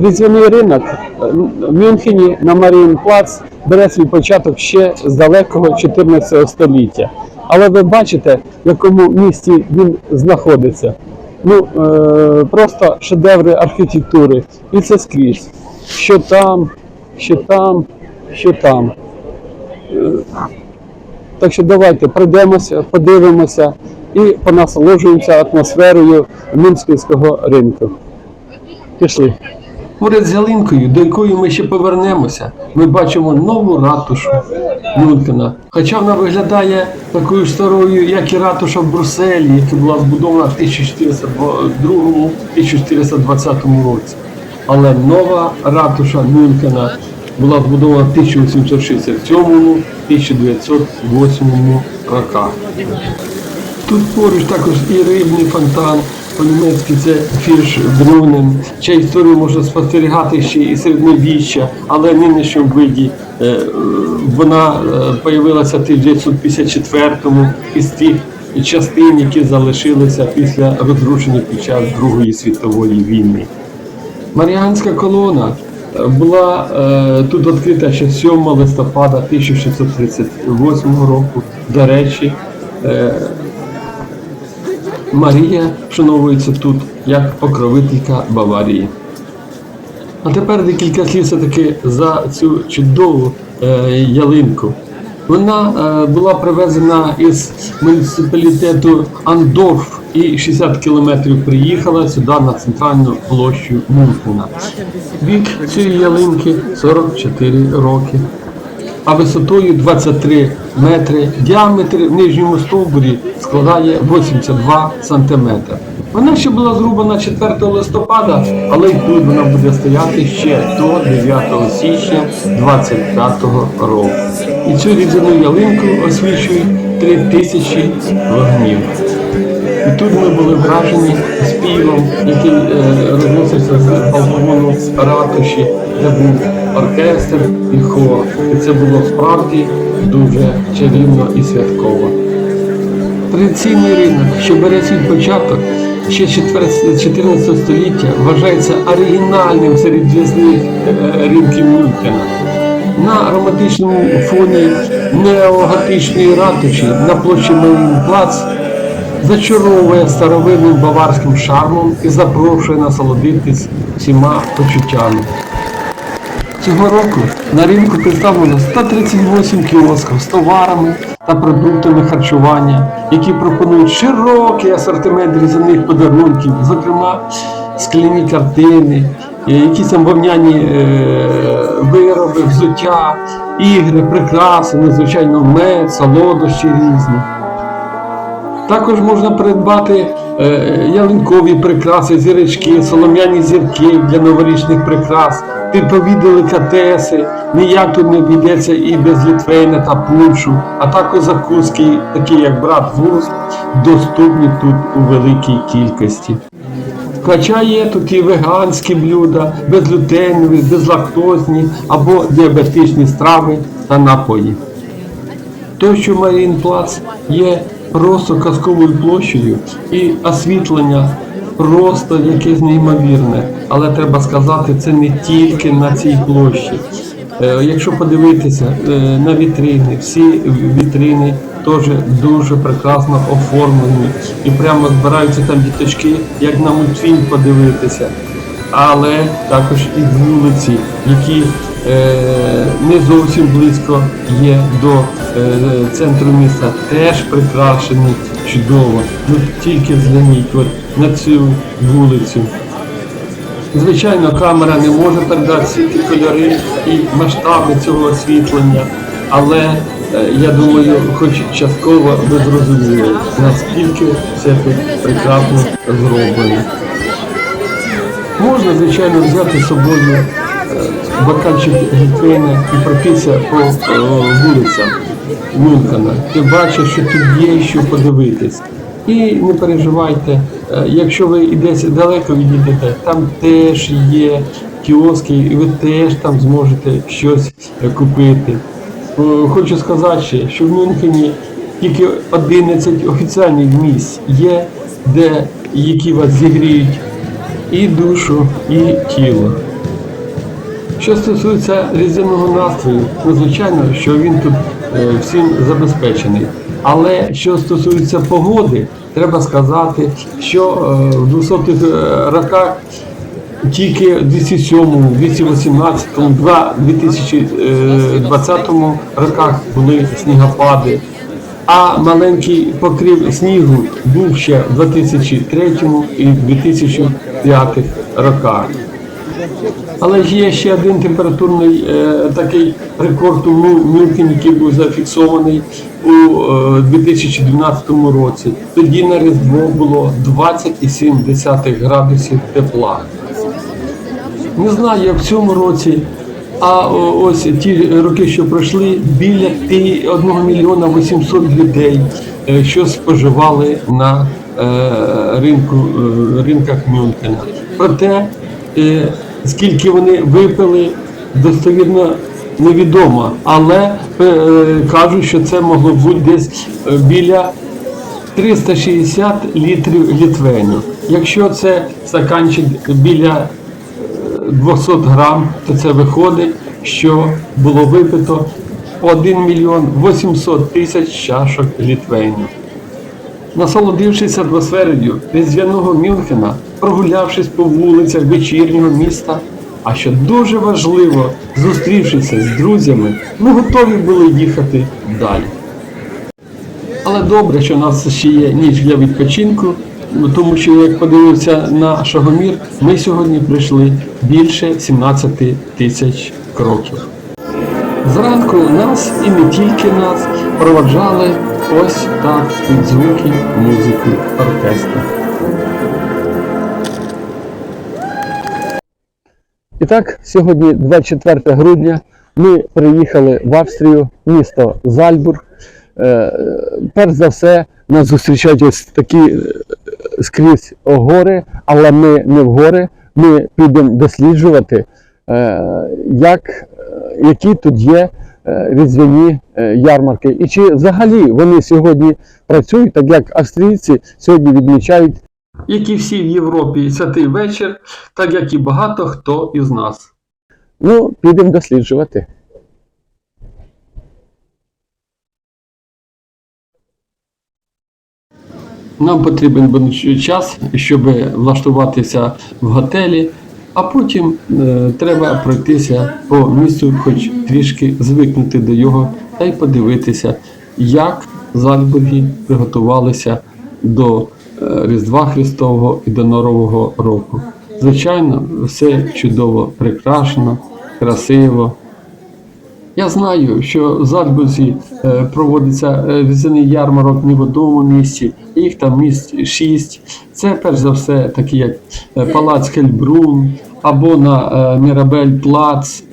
Різдвяний ринок в Мюнхені на Маріїнплац бере свій початок ще з далекого 14 століття. Але ви бачите, в якому місті він знаходиться. Ну, е, просто шедеври архітектури. І це скрізь. Що там, що там, що там. Е, Так що давайте пройдемося, подивимося і понасолоджуємося атмосферою Мінського ринку. Пішли. Поряд з ялинкою, до якої ми ще повернемося, ми бачимо нову ратушу Мюнхена. Хоча вона виглядає такою старою, як і ратуша в Брюсселі, яка була збудована в 1402-1420 році. Але нова ратуша Мюнхена була збудована в 1867-1908 роках. Тут поруч також і рибний фонтан, по-німецьки це фірш Брюнен. Ча історію можна спостерігати ще і середньовіччя, але в нинішньому виді е, е, вона е, появилася в 1954-му із тих частин, які залишилися після розрушення під час Другої світової війни. Маріанська колона е, була е, тут відкрита ще 7 листопада 1638 року. До речі, е, Марія вшановується тут як покровителька Баварії. А тепер декілька слів все-таки за цю чудову е, ялинку. Вона е, була привезена із муніципалітету Андорф і 60 кілометрів приїхала сюди на центральну площу Мюнхена. Вік цієї ялинки 44 роки а висотою 23 метри, діаметр в нижньому стовбурі складає 82 сантиметри. Вона ще була зрубана 4 листопада, але й тут вона буде стояти ще до 9 січня 25 року. І цю різдвяну ялинку освічують 3000 вогнів. І тут ми були вражені співом, який е, з ратуші, де був оркестр і хор. І це було справді дуже чарівно і святково. Традиційний ринок, що бере свій початок ще 14 14 століття, вважається оригінальним серед в'язних е, ринків Мюнхена. На романтичному фоні неоготичної ратуші на площі Маріїнплац зачаровує старовинним баварським шармом і запрошує насолодитись всіма почуттями. Цього року на ринку представлено 138 кіосків з товарами та продуктами харчування, які пропонують широкий асортимент різних подарунків, зокрема скляні картини, е, якісь там вовняні е, вироби, взуття, ігри, прикраси, ну, звичайно, мед, солодощі різні. Також можна придбати е, ялинкові прикраси, зірочки, солом'яні зірки для новорічних прикрас, типові делікатеси. Ніяк тут не обійдеться і без літвейна та пуншу, а також закуски, такі як брат вурст, доступні тут у великій кількості. Хоча є тут і веганські блюда, безглютенові, безлактозні або діабетичні страви та напої. То, що Маріїнплац є просто казковою площею і освітлення просто якесь неймовірне. Але треба сказати, це не тільки на цій площі. Е, Якщо подивитися е, на вітрини, всі вітрини теж дуже прекрасно оформлені і прямо збираються там діточки, як на мультфільм подивитися але також і вулиці, які не зовсім близько є до е, центру міста, теж прикрашені чудово. Ну тільки згляніть от на цю вулицю. Звичайно, камера не може передати всі ті кольори і масштаби цього освітлення, але е, я думаю, хоч частково ви зрозуміли, наскільки все тут прекрасно зроблено. Можна, звичайно, взяти з собою е, бокальчик глітвейна і пройтися по е, вулицям Мюнхена. Ти бачиш, що тут є що подивитись. І не переживайте, е, якщо ви десь далеко відійдете, там теж є кіоски, і ви теж там зможете щось купити. Е, Хочу сказати що в Мюнхені тільки 11 офіціальних місць є, де які вас зігріють і душу, і тіло. Що стосується різдвяного настрою, ну звичайно, що він тут е, всім забезпечений. Але що стосується погоди, треба сказати, що е, в 200-х е, роках тільки в 2007, 2018, 2020 роках були снігопади, а маленький покрив снігу був ще в 2003 і 2005 роках. Але є ще один температурний е, такий рекорд у Мю- Мюнхені, який був зафіксований у е, 2012 році. Тоді на Різдво було 20,7 градусів тепла. Не знаю, як в цьому році, а ось ті роки, що пройшли, біля ти- 1 мільйона 800 людей, е, що споживали на е, ринку, е, ринках Мюнхена. Проте, е, скільки вони випили, достовірно невідомо, але е, кажуть, що це могло бути десь е, біля 360 літрів літвеню. Якщо це стаканчик біля 200 грам, то це виходить, що було випито 1 мільйон 800 тисяч чашок літвейну. Насолодившись атмосферою різдвяного Мюнхена, прогулявшись по вулицях вечірнього міста, а що дуже важливо, зустрівшися з друзями, ми готові були їхати далі. Але добре, що у нас ще є ніч для відпочинку, тому що як подивився на шагомір, ми сьогодні пройшли більше 17 тисяч кроків. Зранку нас і не тільки нас проводжали ось так під звуки музики оркестру. І так, сьогодні 24 грудня. Ми приїхали в Австрію, місто Зальбург. Е, Перш за все, нас зустрічають ось такі е, скрізь гори, але ми не в гори. Ми підемо досліджувати, е, як, е, які тут є е, різдвяні е, ярмарки. І чи взагалі вони сьогодні працюють, так як австрійці сьогодні відмічають як і всі в Європі, святий вечір, так як і багато хто із нас. Ну, підемо досліджувати. Нам потрібен буде час, щоб влаштуватися в готелі, а потім е, треба пройтися по місту, хоч трішки звикнути до його та й подивитися, як Зальбурги приготувалися до Різдва Христового і до Нового року. Звичайно, все чудово прикрашено, красиво. Я знаю, що в Зальбузі е, проводиться е, ярмарок не в одному місці, їх там місць шість. Це перш за все такі як е, Палац Хельбрун або на Мірабель Плац,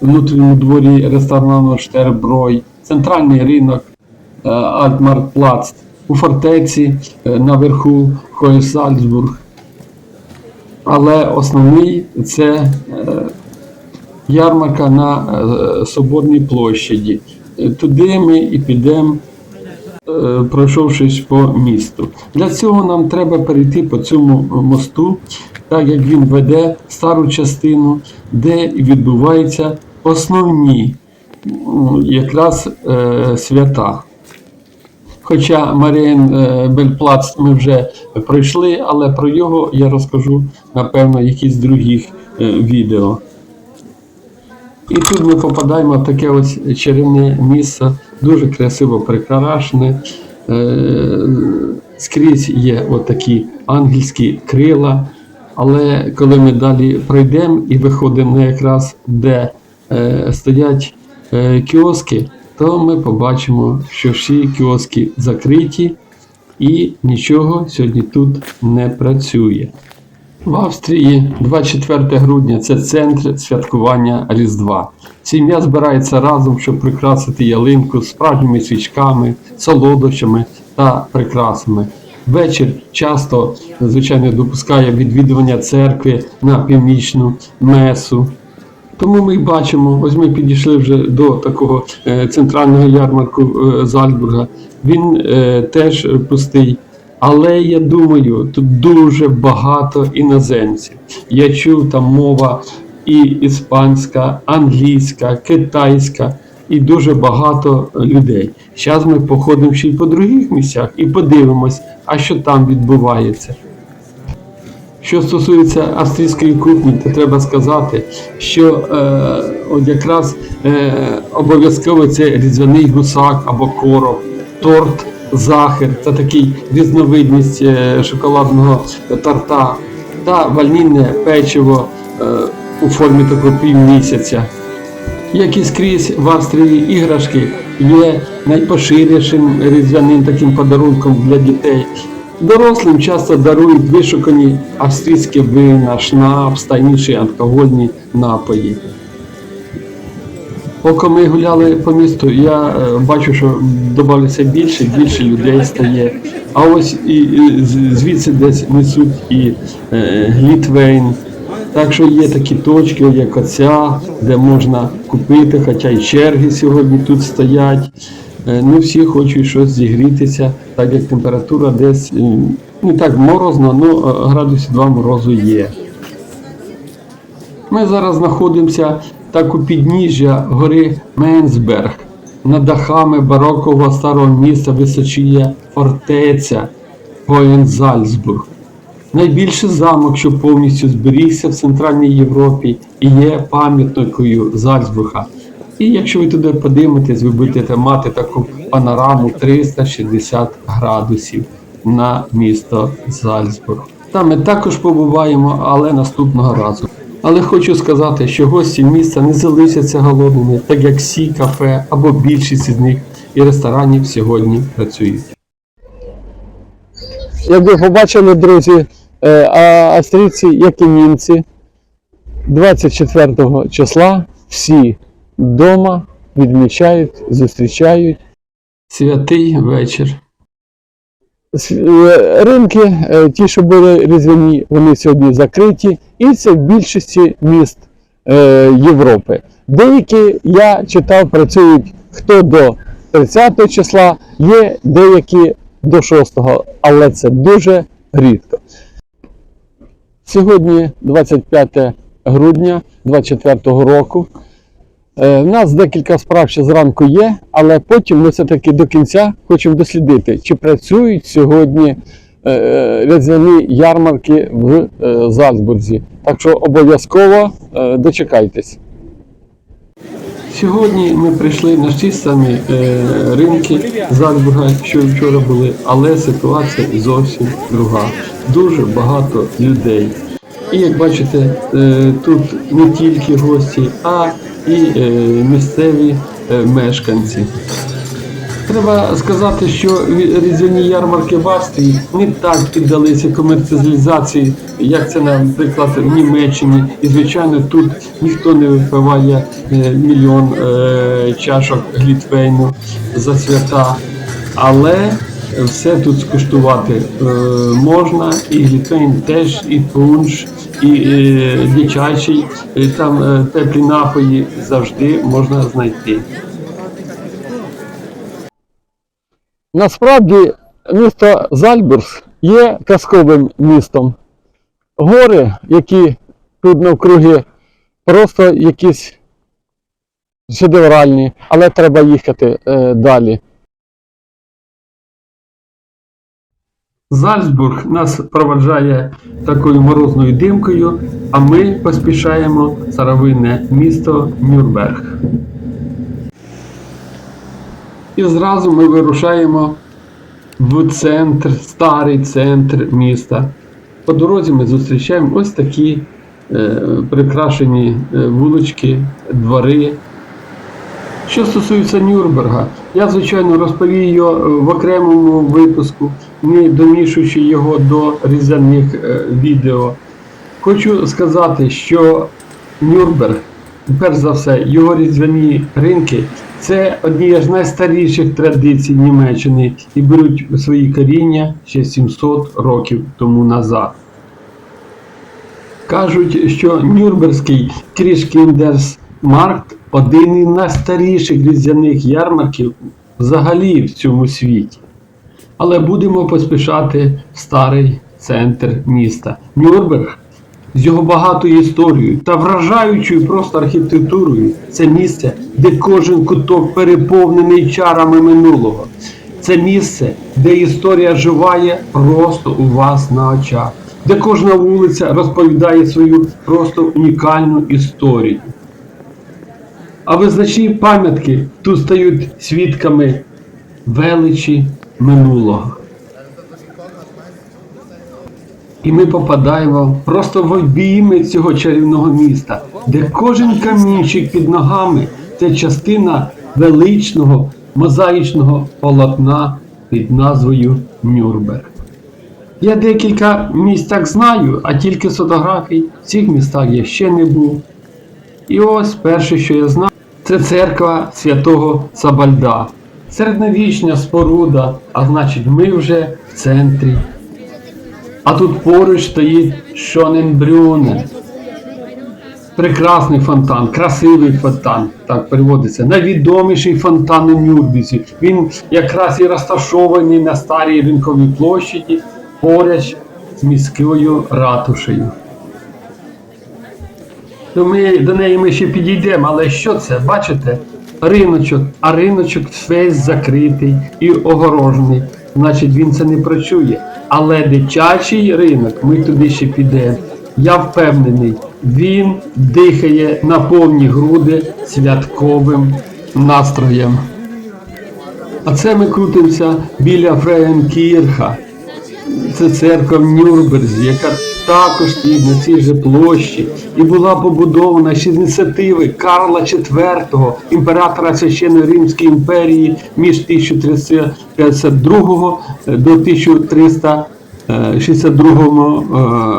внутрішньому дворі ресторану Штерброй, центральний ринок е, Плац, у фортеці е, наверху Хойсальцбург. Але основний це е, ярмарка на е, Соборній площаді. Туди ми і підемо, пройшовшись по місту. Для цього нам треба перейти по цьому мосту, так як він веде стару частину, де відбуваються основні якраз свята. Хоча Маріен е, Бельплац ми вже пройшли, але про його я розкажу, напевно, якісь других е, відео. І тут ми попадаємо в таке ось чарівне місце, дуже красиво прикрашене. Е, Скрізь є отакі ангельські крила. Але коли ми далі пройдемо і виходимо на якраз де стоять кіоски, то ми побачимо, що всі кіоски закриті і нічого сьогодні тут не працює. В Австрії 24 грудня це центр святкування Різдва. Сім'я збирається разом, щоб прикрасити ялинку справжніми свічками, солодощами та прикрасами. Вечір часто, звичайно, допускає відвідування церкви на північну месу. Тому ми бачимо, ось ми підійшли вже до такого е, центрального ярмарку е, Зальцбурга. Він е, теж пустий. Але я думаю, тут дуже багато іноземців. Я чув, там мова і іспанська, англійська, китайська і дуже багато людей. Зараз ми походимо ще й по других місцях і подивимось, а що там відбувається. Що стосується австрійської кухні, то треба сказати, що е, от якраз е, обов'язково це різдвяний гусак або короб, торт захер, це такий різновидність е, шоколадного торта, та ванільне печиво е, у формі такого півмісяця. Як і скрізь в Австрії іграшки є найпоширенішим різдвяним таким подарунком для дітей. Дорослим часто дарують вишукані австрійські вина, шнапс та інші алкогольні напої. Поки ми гуляли по місту, я е, бачу, що додавалося більше і більше людей стає. А ось і звідси десь несуть і е, глітвейн. Так що є такі точки, як оця, де можна купити, хоча й черги сьогодні тут стоять. Е, Ну, всі хочуть щось зігрітися, так як температура десь не так морозно, але градусів 2 морозу є. Ми зараз знаходимося так у підніжжя гори Менсберг. Над дахами барокового старого міста височіє фортеця Гоєнзальцбург. Найбільший замок, що повністю зберігся в Центральній Європі і є пам'ятникою Зальцбурга. І якщо ви туди подивитесь, ви будете мати таку панораму 360 градусів на місто Зальцбург. Там ми також побуваємо, але наступного разу. Але хочу сказати, що гості міста не залишаться голодними, так як всі кафе або більшість із них і ресторанів сьогодні працюють. Як ви побачили, друзі, е, австрійці, як і німці, 24 числа всі вдома відмічають, зустрічають. Святий вечір. Е, Ринки, е, ті, що були різдвяні, вони сьогодні закриті, і це в більшості міст е, Європи. Деякі, я читав, працюють хто до 30 числа, є деякі до 6, але це дуже рідко. Сьогодні 25 грудня 2024 року. Е, У нас декілька справ ще зранку є, але потім ми все-таки до кінця хочемо дослідити, чи працюють сьогодні е, різдвяні ярмарки в е, Зальцбурзі. Так що обов'язково е, дочекайтесь. Сьогодні ми прийшли на ті самі е, ринки Зальцбурга, що вчора були, але ситуація зовсім друга. Дуже багато людей. І як бачите, е, тут не тільки гості, а і е, місцеві е, мешканці. Треба сказати, що різдвяні ярмарки в Австрії не так піддалися комерціалізації, як це, наприклад, в Німеччині. І, звичайно, тут ніхто не випиває е, мільйон чашок глітвейну за свята. Але все тут скуштувати можна, і глітвейн теж, і пунш, і е, дитячий, і там е, теплі напої завжди можна знайти. Насправді місто Зальцбург є казковим містом. Гори, які тут навкруги, просто якісь шедевральні, але треба їхати е, далі. Зальцбург нас проведжає такою морозною димкою, а ми поспішаємо в старовинне місто Нюрнберг. І зразу ми вирушаємо в центр, старий центр міста. По дорозі ми зустрічаємо ось такі е, прикрашені е, вулички, двори, що стосується Нюрнберга, я звичайно розповів його е, в окремому випуску, домішуючи його до різаних е, відео. Хочу сказати, що Нюрнберг, перш за все, його різдвяні ринки це одні з найстаріших традицій Німеччини і беруть свої коріння ще 700 років тому назад. Кажуть, що Нюрнберзький Крішкіндерсмаркт один із найстаріших різдвяних ярмарків взагалі в цьому світі. Але будемо поспішати в старий центр міста. Нюрнберг з його багатою історією та вражаючою просто архітектурою. Це місце, де кожен куток переповнений чарами минулого. Це місце, де історія живає просто у вас на очах, де кожна вулиця розповідає свою просто унікальну історію. А визначні пам'ятки тут стають свідками величі минулого. І ми попадаємо просто в обійми цього чарівного міста, де кожен камінчик під ногами це частина величного мозаїчного полотна під назвою Нюрнберг. Я декілька місць так знаю, а тільки з фотографій в цих містах я ще не був. І ось перше, що я знаю, це церква святого Сабальда. Середньовічна споруда, а значить, ми вже в центрі. А тут поруч стоїть Шоненбрюнен. Прекрасний фонтан, красивий фонтан, так переводиться. Найвідоміший фонтан у Нюрбізі. Він якраз і розташований на старій ринковій площаді поряд з міською ратушею. До неї ми ще підійдемо, але що це? Бачите? Риночок, а риночок весь закритий і огорожений. Значить, він це не прочує. Але дитячий ринок, ми туди ще підемо. Я впевнений, він дихає на повні груди святковим настроєм. А це ми крутимося біля Фреєнкірха. Це церква в Нюрнберзі, яка також стоїть на цій же площі і була побудована з ініціативи Карла IV, імператора Священної Римської імперії між 1352 до 1362 е,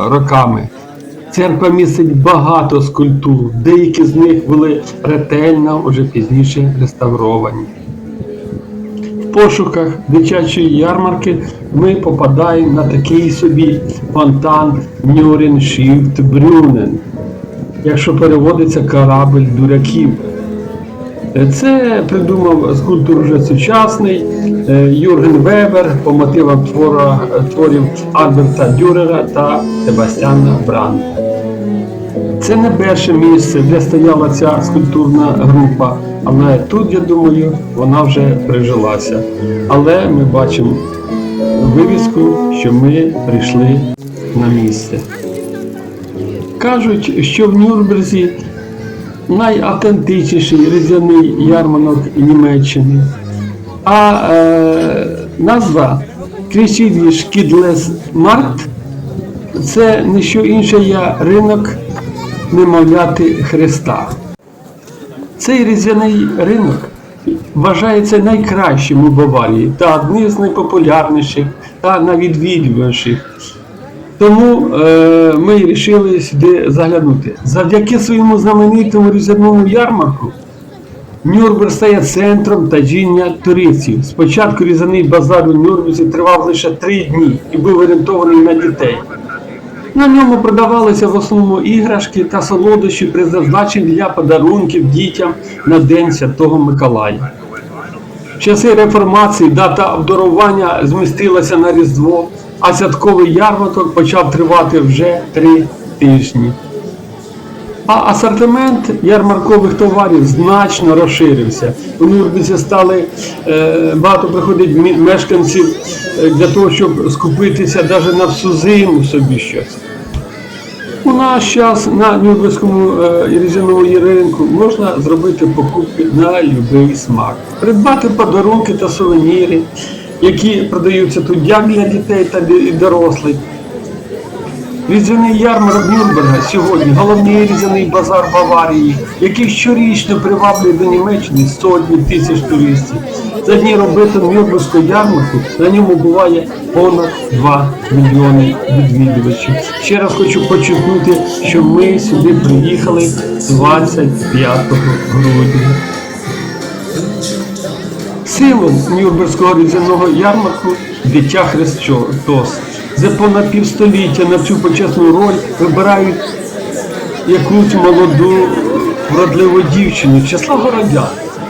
роками. Церква містить багато скульптур, деякі з них були ретельно уже пізніше реставровані. Пошуках дитячої ярмарки ми попадаємо на такий собі фонтан Брюнен, якщо переводиться корабль дураків. Е, Це придумав скульптор вже сучасний е, Юрген Вебер по мотивам твора, творів Альберта Дюрера та Себастьяна Бранта. Це не перше місце, де стояла ця скульптурна група, але тут, я думаю, вона вже прижилася. Але ми бачимо вивіску, що ми прийшли на місце. Кажуть, що в Нюрнберзі найавтентичніший різдвяний ярмарок Німеччини. А е, назва Кричіві Шкідлес Март це не що інше як ринок немовляти Христа. Цей різдвяний ринок вважається найкращим у Баварії та одним з найпопулярніших та найвідвідуваніших. Тому е, ми вирішили сюди заглянути. Завдяки своєму знаменитому різдвяному ярмарку Нюрнберг стає центром таджіння туристів. Спочатку різаний базар у Нюрнберзі тривав лише три дні і був орієнтований на дітей. На ньому продавалися в основному іграшки та солодощі, призначені для подарунків дітям на День Святого Миколая. В часи реформації дата обдарування змістилася на Різдво, а святковий ярмарок почав тривати вже три тижні. А асортимент ярмаркових товарів значно розширився. У Нюрбіці стали е, багато приходить мешканців е, для того, щоб скупитися навіть на всю зиму собі щось. У наш час на Нюрнберзькому е, різдвяному ринку можна зробити покупки на будь-який смак, придбати подарунки та сувеніри, які продаються тут як для дітей, так і дорослих. Різдвяний ярмарок Нюрнберга сьогодні головний різдвяний базар Баварії, який щорічно приваблює до Німеччини сотні тисяч туристів. За дні роботи Нюрнберзького ярмарку на ньому буває понад 2 мільйони відвідувачів. Ще раз хочу почерпнути, що ми сюди приїхали 25 грудня. Символ Нюрнберзького різдвяного ярмарку дитя Христос. За понад півстоліття на цю почесну роль вибирають якусь молоду вродливу дівчину числа городян.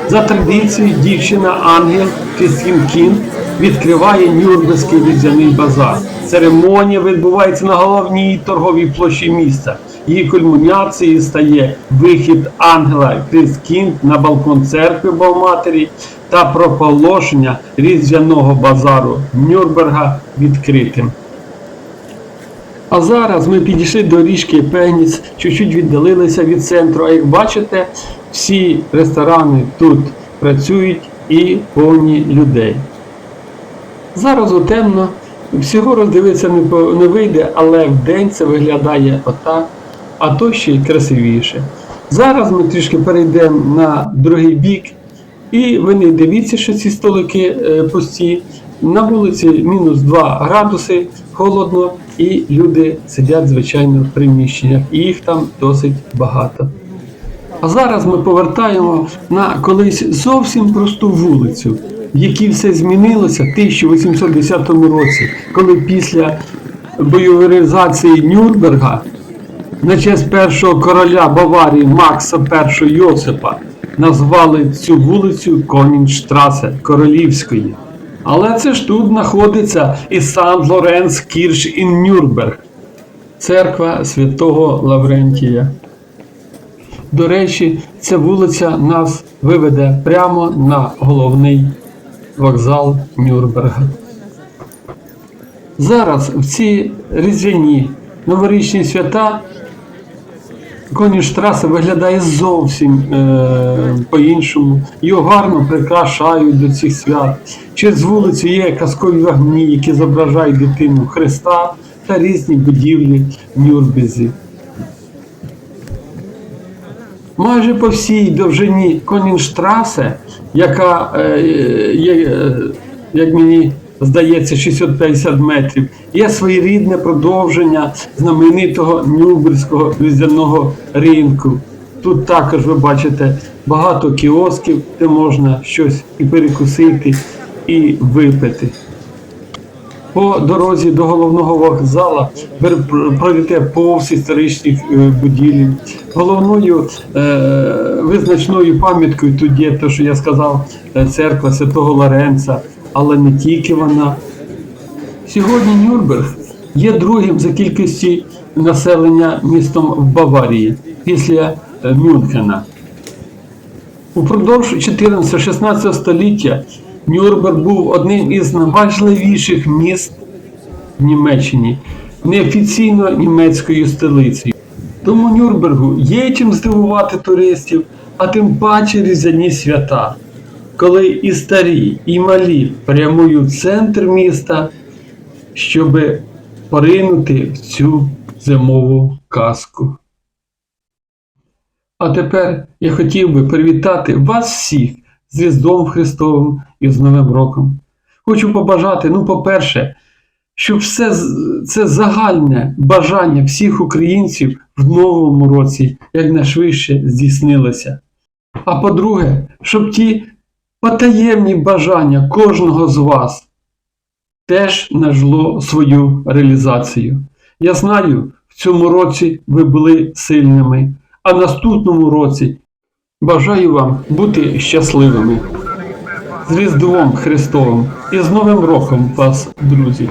За традицією дівчина Ангел Крістін Кін відкриває Нюрнберзький різдвяний базар. Церемонія відбувається на головній торговій площі міста. Її кульмінацією стає вихід ангела Кріскінг на балкон церкви Богоматері та проголошення різдвяного базару Нюрнберга відкритим. А зараз ми підійшли до річки Пегніц, чуть-чуть віддалилися від центру. А як бачите, всі ресторани тут працюють і повні людей. Зараз темно, всього роздивитися не, вийде, але в день це виглядає отак, а то ще й красивіше. Зараз ми трішки перейдемо на другий бік, і ви не дивіться, що ці столики е, пусті. На вулиці мінус 2 градуси, холодно, і люди сидять, звичайно, в приміщеннях, і їх там досить багато. А зараз ми повертаємо на колись зовсім просту вулицю, в якій все змінилося в 1810 році, коли після бойоваризації Нюрнберга на честь першого короля Баварії Макса І Йосипа назвали цю вулицю Конінштрасе Королівської. Але це ж тут знаходиться і Сан Лоренц Кірш ін Нюрнберг, церква святого Лаврентія. До речі, ця вулиця нас виведе прямо на головний вокзал Нюрнберга. Зараз в ці різдвяні новорічні свята Коніштраса виглядає зовсім е, по-іншому. Його гарно прикрашають до цих свят. Через вулицю є казкові вогні, які зображають дитину Христа та різні будівлі в Нюрнбезі. Майже по всій довжині Конінштрасе, яка е, є, е, як мені здається, 650 метрів, є своєрідне продовження знаменитого Нюрнберзького різдвяного ринку. Тут також ви бачите багато кіосків, де можна щось і перекусити, і випити. По дорозі до головного вокзала пройдете повз історичних е, будівель. Головною е, визначною пам'яткою тут є те, що я сказав, е, церква Святого Лоренца, але не тільки вона. Сьогодні Нюрнберг є другим за кількості населення містом в Баварії після е, Мюнхена. Упродовж 14-16 століття Нюрнберг був одним із найважливіших міст в Німеччині, неофіційно німецькою столицею. Тому Нюрнбергу є чим здивувати туристів, а тим паче різдвяні свята, коли і старі, і малі прямують в центр міста, щоб поринути в цю зимову казку. А тепер я хотів би привітати вас всіх з Різдвом Христовим і з Новим роком. Хочу побажати, ну, по-перше, щоб все це загальне бажання всіх українців в новому році якнайшвидше здійснилося. А по-друге, щоб ті потаємні бажання кожного з вас теж нажило свою реалізацію. Я знаю, в цьому році ви були сильними, а наступному році бажаю вам бути щасливими. З Різдвом Христовим і з Новим роком вас, друзі!